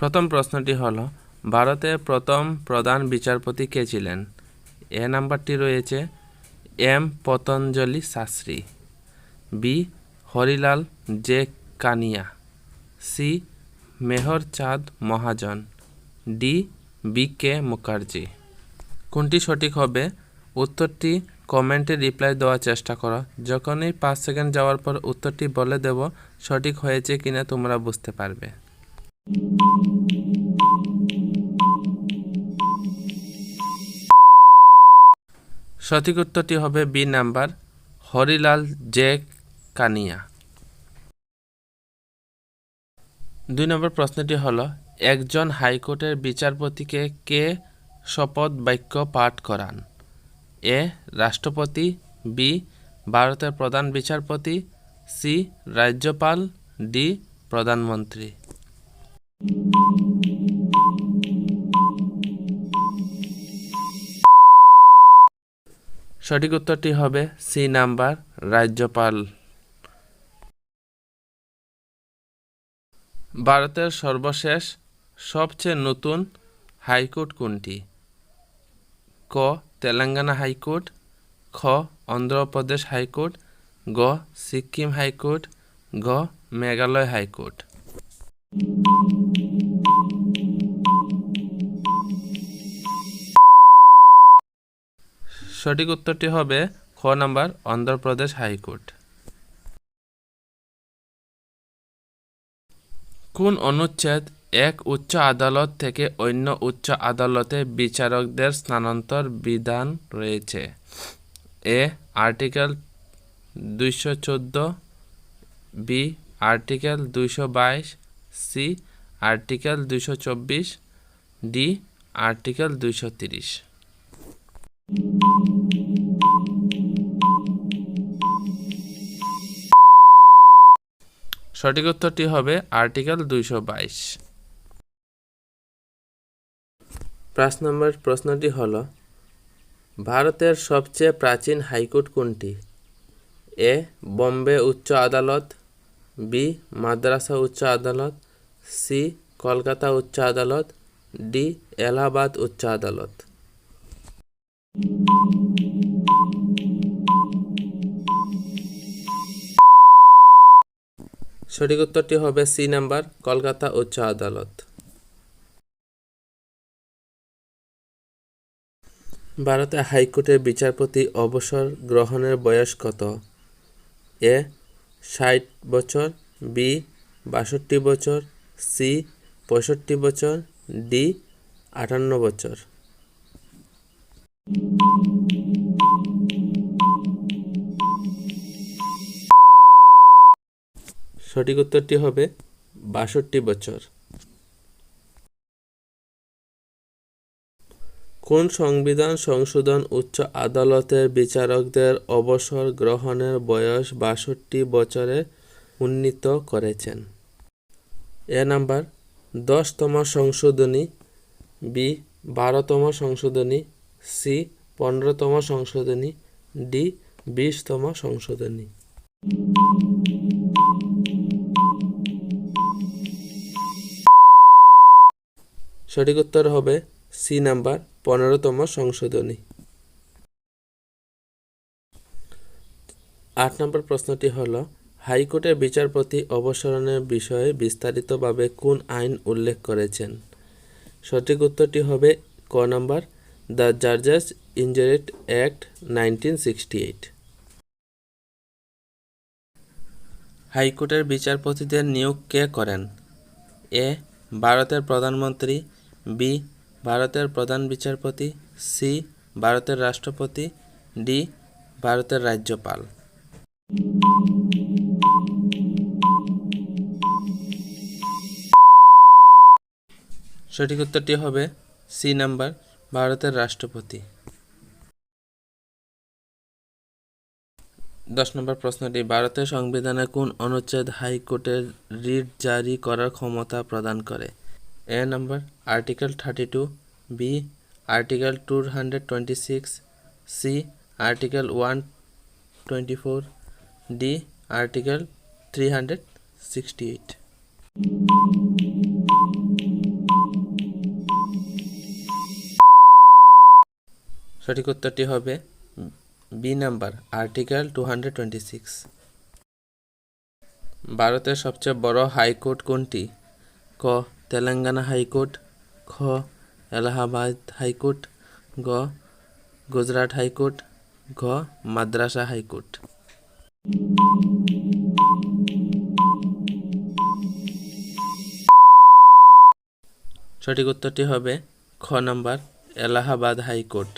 প্রথম প্রশ্নটি হল, ভারতের প্রথম প্রধান বিচারপতি কে ছিলেন? এ নাম্বারটি রয়েছে M Patanjali Sastri, B Harilal J Kania, C Mehr Chand Mahajan, D B K Mukherjee. কোনটি সঠিক হবে? উত্তরটি কমেন্টে রিপ্লাই দেওয়ার চেষ্টা করো। যখনই পাঁচ সেকেন্ড যাওয়ার পর উত্তরটি বলে দেব, সঠিক হয়েছে কিনা তোমরা বুঝতে পারবে। সঠিক উত্তরটি হবে B number, Harilal J Kania. দুই নম্বর প্রশ্নটি হলো, একজন হাইকোর্টের বিচারপতিকে কে শপথ বাক্য পাঠ করান? এ, রাষ্ট্রপতি, বি, ভারতের প্রধান বিচারপতি, সি, রাজ্যপাল, ডি, প্রধানমন্ত্রী। সঠিক উত্তরটি হবে সি নাম্বার, রাজ্যপাল। ভারতের সর্বশেষ সবচেয়ে নতুন হাইকোর্ট কোনটি? ক, তেলেঙ্গানা হাইকোর্ট, খ, অন্ধ্রপ্রদেশ হাইকোর্ট, গ, সিকিম হাইকোর্ট, গ, মেঘালয় হাইকোর্ট। সঠিক উত্তরটি হবে খ নাম্বার অন্ধ্রপ্রদেশ হাইকোর্ট। কোন অনুচ্ছেদ এক উচ্চ আদালত থেকে অন্য উচ্চ আদালতে বিচারকদের স্থানান্তর বিধান রয়েছে? এ, আর্টিকেল দুইশো চোদ্দ, বি, আর্টিকেল দুইশো বাইশ, সি, আর্টিকেল দুইশো চব্বিশ, ডি, আর্টিকেল দুইশো তিরিশ। সঠিক উত্তরটি হবে আর্টিকেল দুইশো বাইশ। পাঁচ নম্বর প্রশ্নটি হল, ভারতের সবচেয়ে প্রাচীন হাইকোর্ট কোনটি? এ, বোম্বে উচ্চ আদালত, বি, মাদ্রাসা উচ্চ আদালত, সি, কলকাতা উচ্চ আদালত, ডি, এলাহাবাদ উচ্চ আদালত। সঠিক উত্তরটি হবে সি নাম্বার, কলকাতা উচ্চ আদালত। ভারতে হাইকোর্টের বিচারপতি অবসর গ্রহণের বয়স কত? এ, ষাট বছর, বি, বাষট্টি বছর, সি, পঁয়ষট্টি বছর, ডি, আটান্ন বছর। সঠিক উত্তরটি হবে বাষট্টি বছর। কোন সংবিধান সংশোধন উচ্চ আদালতের বিচারকদের অবসর গ্রহণের বয়স বাষট্টি বছরে উন্নীত করেছেন? এ নাম্বার, দশতম সংশোধনী, বি, বারোতম সংশোধনী, সি, পনেরোতম সংশোধনী, ডি, বিশতম সংশোধনী। সঠিক উত্তর হবে সি নাম্বার পনেরোতম সংশোধনী। আট নম্বর প্রশ্নটি হল, হাইকোর্টের বিচারপতি অবসরণের বিষয়ে বিস্তারিতভাবে কোন আইন উল্লেখ করেছেন? সঠিক উত্তরটি হবে ক number, the judges inquiry act nineteen sixty eight. হাইকোর্টের বিচারপতিদের নিয়োগ কে করেন? এ, ভারতের প্রধানমন্ত্রী বি, ভারতের প্রধান বিচারপতি, সি, ভারতের রাষ্ট্রপতি, ডি, ভারতের রাজ্যপাল। সঠিক উত্তরটি হবে সি নাম্বার, ভারতের রাষ্ট্রপতি। দশ নম্বর প্রশ্নটি, ভারতের সংবিধানে কোন অনুচ্ছেদ হাইকোর্টের রিট জারি করার ক্ষমতা প্রদান করে? A number article thirty two B article two hundred twenty six C article one twenty four D article three hundred sixty eight সঠিক উত্তরটি হবে B number article two hundred twenty six ভারতের সবচেয়ে বড় হাইকোর্ট কোনটি? ক তেলেঙ্গানা হাইকোর্ট, খ, Allahabad high court, গ, গুজরাট হাইকোর্ট, ঘ, মাদ্রাসা হাইকোর্ট। সঠিক উত্তরটি হবে খ নাম্বার, এলাহাবাদ হাইকোর্ট।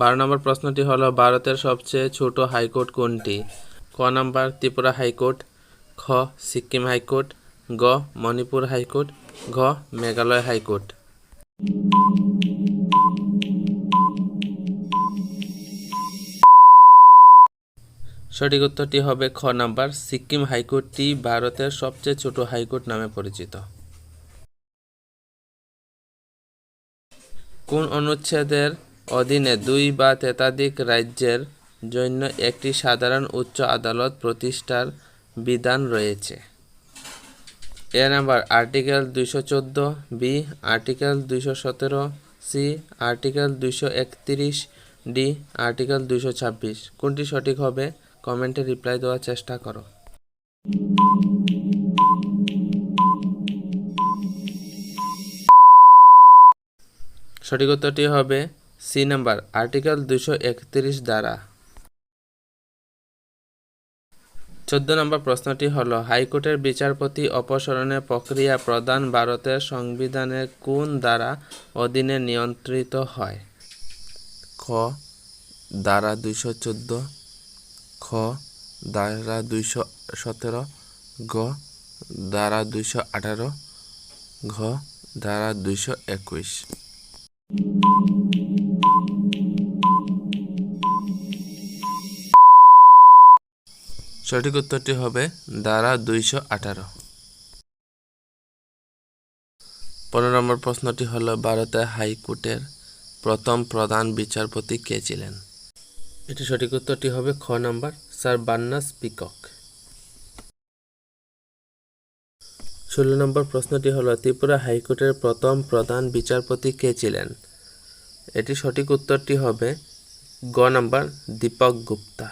বারো নম্বর প্রশ্নটি হলো, ভারতের সবচেয়ে ছোট হাইকোর্ট কোনটি? ক নাম্বার ত্রিপুরা হাইকোর্ট খ সিকিম হাইকোর্ট গ মণিপুর হাইকোর্ট ঘ মেঘালয় হাইকোর্ট সঠিক উত্তরটি হবে খ নাম্বার সিকিম হাইকোর্টটি ভারতের সবচেয়ে ছোট হাইকোর্ট নামে পরিচিত কোন অনুচ্ছেদের অধীনে দুই বা ততোধিক রাজ্যের জন্য একটি সাধারণ উচ্চ আদালত প্রতিষ্ঠার বিধান রয়েছে। এ নাম্বার আর্টিকেল দুইশো চোদ্দ বি, আর্টিকেল দুইশো সতেরো সি, আর্টিকেল দুইশো একত্রিশ ডি, আর্টিকেল দুইশো ছাব্বিশ। কোনটি সঠিক হবে? কমেন্টে রিপ্লাই দেওয়ার চেষ্টা করো। সঠিক উত্তরটি হবে সি নাম্বার আর্টিকেল দুশো একত্রিশ দ্বারা। চোদ্দ নম্বর প্রশ্নটি হল, হাইকোর্টের বিচারপতি অপসারণের প্রক্রিয়া প্রদান ভারতের সংবিধানের কোন দ্বারা অধীনে নিয়ন্ত্রিত হয়? খ, দ্বারা দুইশো চোদ্দ, খ, দ্বারা দুইশো সতেরো, গ, দ্বারা দুইশো আঠারো, ঘ, দ্বারা দুইশো একুশ। সঠিক উত্তরটি হবে দ্বারা দুইশো আঠারো। পনেরো নম্বর প্রশ্নটি হলো ভারতের হাইকোর্টের প্রথম প্রধান বিচারপতি কে ছিলেন? এটি সঠিক উত্তরটি হবে খ নম্বর, স্যার বান্নাস পিকক। ষোলো নম্বর প্রশ্নটি হলো, ত্রিপুরা হাইকোর্টের প্রথম প্রধান বিচারপতি কে ছিলেন? এটি সঠিক উত্তরটি হবে গ নাম্বার, দীপক গুপ্তা।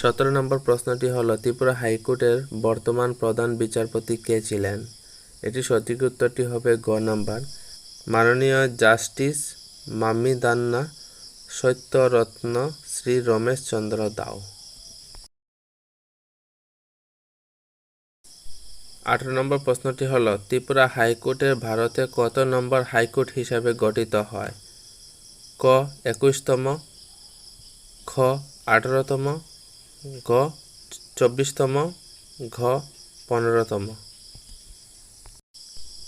সতেরো নম্বর প্রশ্নটি হলো, ত্রিপুরা হাইকোর্টের বর্তমান প্রধান বিচারপতি কে ছিলেন? এটি সঠিক উত্তরটি হবে গ নাম্বার। মাননীয় জাস্টিস মাম্মি দান্না সত্যরত্ন শ্রী রমেশ চন্দ্র দাও। আঠারো নম্বর প্রশ্নটি হল, ত্রিপুরা হাইকোর্টের ভারতে কত নম্বর হাইকোর্ট হিসাবে গঠিত হয়? ক, একুশতম, খ, আঠারোতম গ, চব্বিশতম, ঘ, পনেরোতম।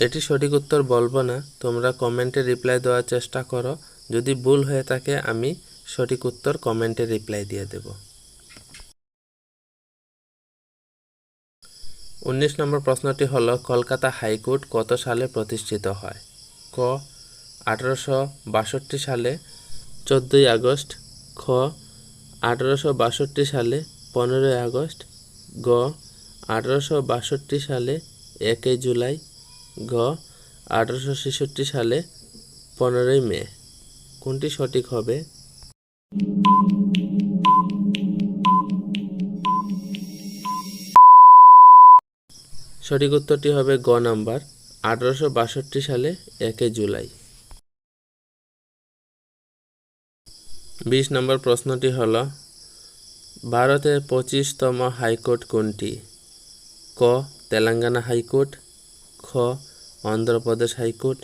এটি সঠিক উত্তর বলব না। তোমরা কমেন্টে রিপ্লাই দেওয়ার চেষ্টা করো। যদি ভুল হয়ে থাকে, আমি সঠিক উত্তর কমেন্টে রিপ্লাই দিয়ে দেব। উনিশ নম্বর প্রশ্নটি হল, কলকাতা হাইকোর্ট কত সালে প্রতিষ্ঠিত হয়? ক, আঠারোশো বাষট্টি সালে, চোদ্দোই আগস্ট। খ আঠারোশো বাষট্টি সালে পনেরোই আগস্ট, গ, আঠারোশো বাষট্টি সালে একই জুলাই, ঘ, আঠারোশো ছেষট্টি সালে পনেরোই মে। কোনটি সঠিক হবে? সঠিক উত্তরটি হবে গ নাম্বার, আঠারোশো বাষট্টি সালে একই জুলাই। বিশ নম্বর প্রশ্নটি হল, ভারতের পঁচিশতম হাইকোর্ট কোনটি? ক, তেলেঙ্গানা হাইকোর্ট, খ, অন্ধ্রপ্রদেশ হাইকোর্ট,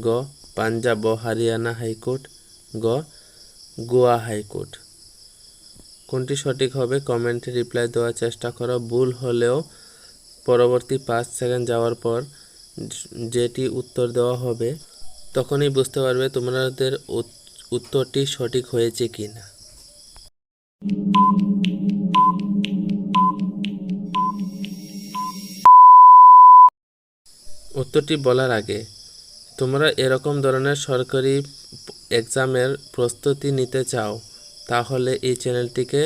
গ, পাঞ্জাব ও হরিয়ানা হাইকোর্ট, গ, গোয়া হাইকোর্ট। কোনটি সঠিক হবে? কমেন্টে রিপ্লাই দেওয়ার চেষ্টা করো। ভুল হলেও পরবর্তী পাঁচ সেকেন্ড যাওয়ার পর যেটি উত্তর দেওয়া হবে, তখনই বুঝতে পারবে তোমাদের উত্তরটি সঠিক হয়েছে কি না উত্তরটি বলার আগে, তোমরা এরকম ধরনের সরকারি এক্সামের প্রস্তুতি নিতে চাও, তাহলে এই চ্যানেলটিকে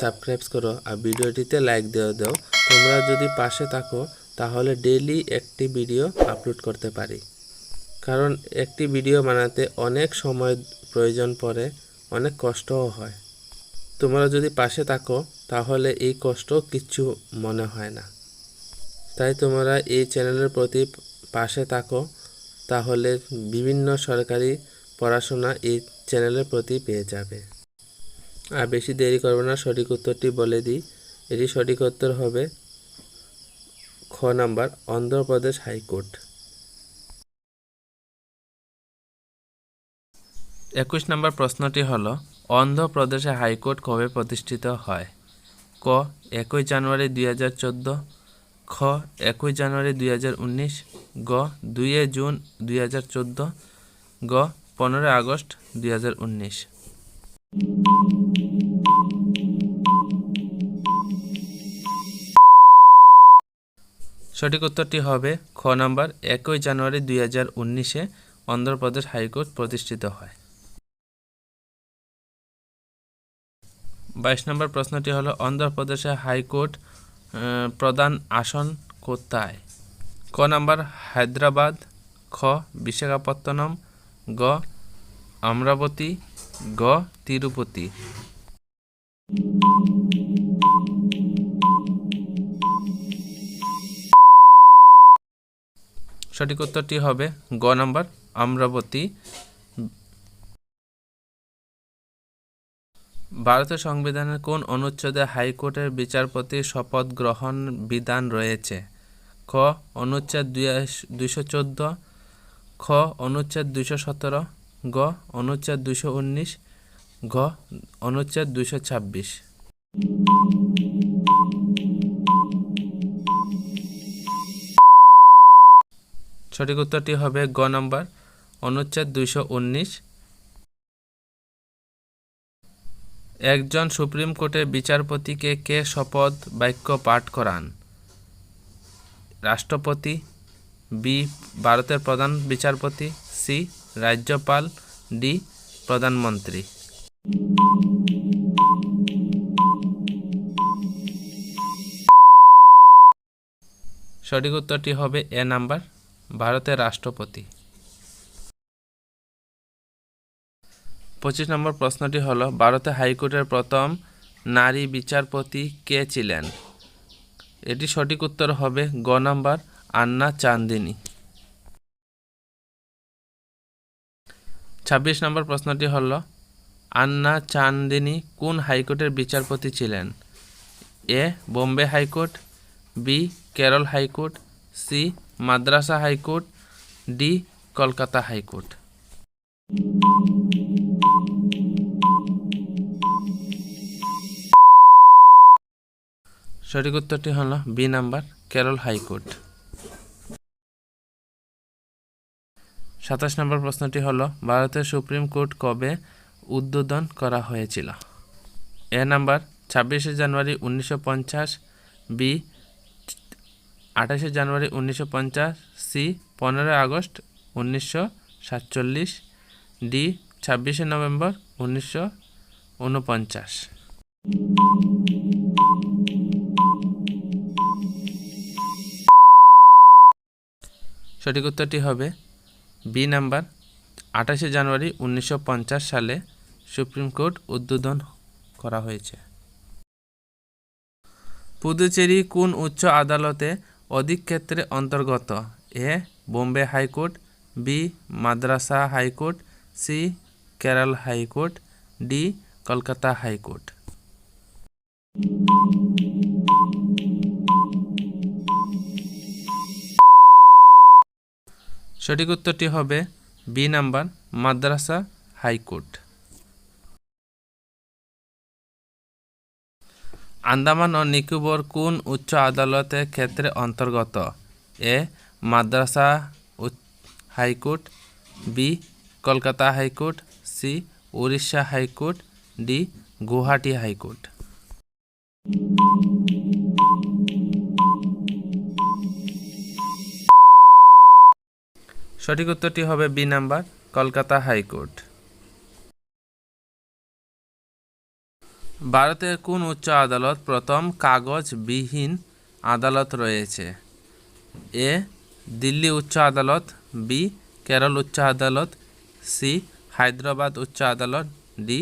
সাবস্ক্রাইব করো আর ভিডিওটিতে লাইক দিয়ে দাও। তোমরা যদি পাশে থাকো, তাহলে ডেইলি একটি ভিডিও আপলোড করতে পারি। কারণ একটি ভিডিও বানাতে অনেক সময় প্রয়োজন পড়ে, অনেক কষ্টও হয়। তোমরা যদি পাশে থাকো, তাহলে এই কষ্ট কিচ্ছু মনে হয় না। তাই তোমরা এই চ্যানেলের প্রতি পাশে থাকো, তাহলে বিভিন্ন সরকারি পড়াশোনা এই চ্যানেলের প্রতি পেয়ে যাবে। আর বেশি দেরি করব না, সঠিক উত্তরটি বলে দিই। এটি সঠিক উত্তর হবে খ নাম্বার, অন্ধ্রপ্রদেশ হাইকোর্ট। একুশ নম্বর প্রশ্নটি হল অন্ধ্রপ্রদেশে হাইকোর্ট কবে প্রতিষ্ঠিত হয়? ক একই জানুয়ারি দুই হাজার চোদ্দ, খ একই জানুয়ারি দুই হাজার উনিশ, গ দুই জুন দুই হাজার চোদ্দ, গ, পনেরোই আগস্ট দুই হাজার উনিশ। সঠিক উত্তরটি হবে, খ নাম্বার একই জানুয়ারি দুই হাজার উনিশে অন্ধ্রপ্রদেশ হাইকোর্ট প্রতিষ্ঠিত হয়। বাইশ নম্বর প্রশ্নটি হলো অন্ধ্রপ্রদেশে হাইকোর্ট প্রধান আসন কোথায়? ক নাম্বার, হায়দ্রাবাদ, খ, বিশাখাপত্তনম, গ, অমরাবতী, গ, তিরুপতি। সঠিক উত্তরটি হবে গ নাম্বার, অমরাবতী ভারতের সংবিধানের কোন অনুচ্ছেদে হাইকোর্টের বিচারপতি শপথ গ্রহণ বিধান রয়েছে? খ, অনুচ্ছেদ দুইশো চোদ্দ। খ, অনুচ্ছেদ দুইশো সতেরো। গ, অনুচ্ছেদ দুইশো উনিশ। ঘ, অনুচ্ছেদ দুইশো ছাব্বিশ। সঠিক উত্তরটি হবে গ নম্বর, অনুচ্ছেদ দুইশো উনিশ। একজন সুপ্রিম কোর্টের বিচারপতিকে কে শপথ, বাক্য পাঠ করান? রাষ্ট্রপতি, বি, ভারতের প্রধান বিচারপতি, সি, রাজ্যপাল, ডি, প্রধানমন্ত্রী। সঠিক উত্তরটি হবে এ নাম্বার, ভারতের রাষ্ট্রপতি। পঁচিশ নম্বর প্রশ্নটি হলো, ভারতে হাইকোর্টের প্রথম নারী বিচারপতি কে ছিলেন? এটি সঠিক উত্তর হবে গ নাম্বার আন্না চান্দিনী। ছাব্বিশ নম্বর প্রশ্নটি হল, আন্না চান্দিনী কোন হাইকোর্টের বিচারপতি ছিলেন? A, Bombay high court, B, Kerala high court, C, Madras high court, D, Kolkata high court. সঠিক উত্তরটি হল বি নাম্বার, কেরল হাইকোর্ট সাতাশ নম্বর প্রশ্নটি হল, ভারতের সুপ্রিম কোর্ট কবে উদ্বোধন করা হয়েছিল? এ নাম্বার, ছাব্বিশে জানুয়ারি উনিশশো পঞ্চাশ, বি, আঠাশে জানুয়ারি উনিশশো পঞ্চাশ, সি, পনেরোই আগস্ট উনিশশো সাতচল্লিশ, ডি, ছাব্বিশে নভেম্বর উনিশশো উনপঞ্চাশ। সঠিক উত্তরটি হবে বি নাম্বার আঠাশে জানুয়ারি উনিশশো পঞ্চাশ সালে সুপ্রিম কোর্ট উদ্বোধন করা হয়েছে। পুদুচেরি কোন উচ্চ আদালতে অধিক ক্ষেত্রে অন্তর্গত? A Bombay high court, B Madras high court, C Kerala high court, D Kolkata high court. সঠিক উত্তরটি হবে B number, Madras high court. Andaman ও নিকোবর কোন উচ্চ আদালতের ক্ষেত্রে অন্তর্গত? A, Madras high court, B, Kolkata high court, C, Orissa high court, D, Guwahati high court. সঠিক উত্তরটি হবে বি নাম্বার, কলকাতা হাইকোর্ট। ভারতের কোন উচ্চ আদালত প্রথম কাগজবিহীন আদালত রয়েছে? এ, দিল্লি উচ্চ আদালত, বি, কেরল উচ্চ আদালত, সি, হায়দ্রাবাদ উচ্চ আদালত, ডি,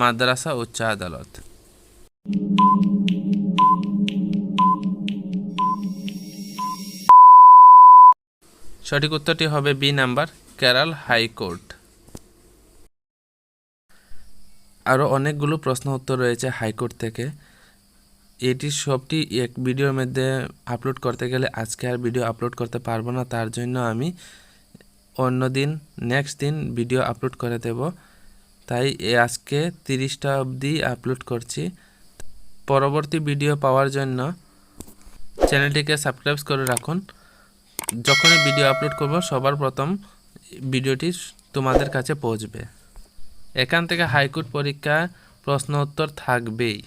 মাদ্রাসা উচ্চ আদালত। সঠিক উত্তরটি হবে বি নাম্বার, কেরল হাইকোর্ট আরও অনেকগুলো প্রশ্ন উত্তর রয়েছে হাইকোর্ট থেকে। এটি সবটি এক ভিডিওর মধ্যে আপলোড করতে গেলে আজকে আর ভিডিও আপলোড করতে পারব না, তার জন্য আমি অন্য দিন নেক্সট দিন ভিডিও আপলোড করে দেব। তাই আজকে তিরিশটা অবধি আপলোড করছি। পরবর্তী ভিডিও পাওয়ার জন্য চ্যানেলটিকে সাবস্ক্রাইব করে রাখুন। যখনই ভিডিও আপলোড করব, সবার প্রথম ভিডিওটি তোমাদের কাছে পৌঁছবে। এখান থেকে হাইকোর্ট পরীক্ষা প্রশ্ন উত্তর থাকবেই।